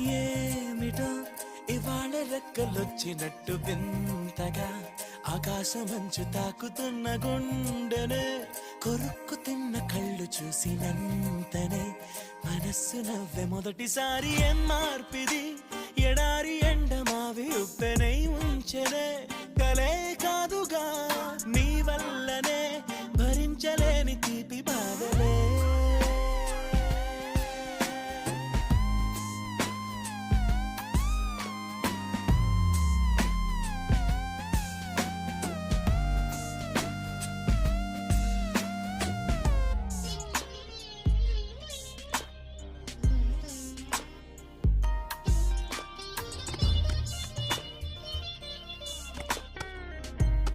ఏమిటో ఇవాళ రెక్కలొచ్చినట్టు వింతగా ఆకాశమంచు తాకుతున్న గుండెనే కొరుక్కు తిన్న కళ్ళు చూసినంతనే మనస్సు నవ్వె మొదటిసారి ఏం ఎడారి ఎండ మావి ఉప్పెనై ఉంచెనే. కలే కాదుగా నీ వల్లనే భరించలేని తీపి బాధ.